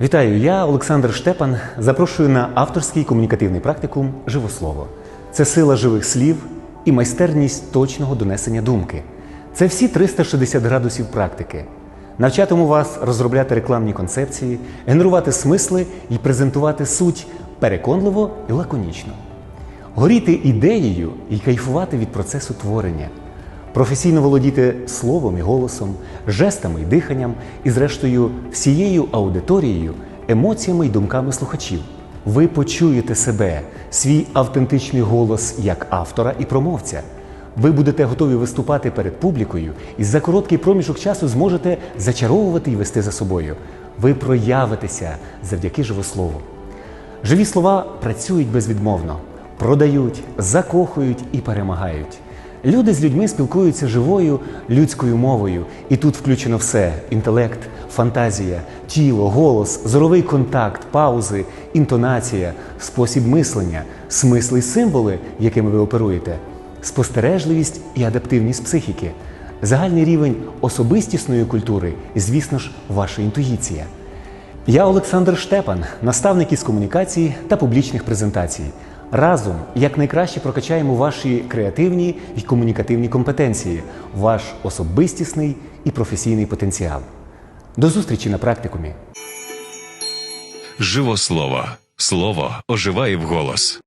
Вітаю, я Олександр Штепан. Запрошую на авторський комунікативний практикум Живослово. Це сила живих слів і майстерність точного донесення думки. Це всі 360 градусів практики. Навчатиму вас розробляти рекламні концепції, генерувати смисли і презентувати суть переконливо і лаконічно. Горіти ідеєю і кайфувати від процесу творення, професійно володіти словом і голосом, жестами і диханням, і, зрештою, всією аудиторією, емоціями і думками слухачів. Ви почуєте себе, свій автентичний голос як автора і промовця. Ви будете готові виступати перед публікою і за короткий проміжок часу зможете зачаровувати і вести за собою. Ви проявитеся завдяки живослову. Живі слова працюють безвідмовно, продають, закохують і перемагають. Люди з людьми спілкуються живою людською мовою, і тут включено все: інтелект, фантазія, тіло, голос, зоровий контакт, паузи, інтонація, спосіб мислення, смисли й символи, якими ви оперуєте, спостережливість і адаптивність психіки, загальний рівень особистісної культури звісно ж, ваша інтуїція. Я Олександр Штепан, наставник із комунікації та публічних презентацій. Разом якнайкраще прокачаємо ваші креативні і комунікативні компетенції, ваш особистісний і професійний потенціал. До зустрічі на практикумі. Живо Слово оживає вголос.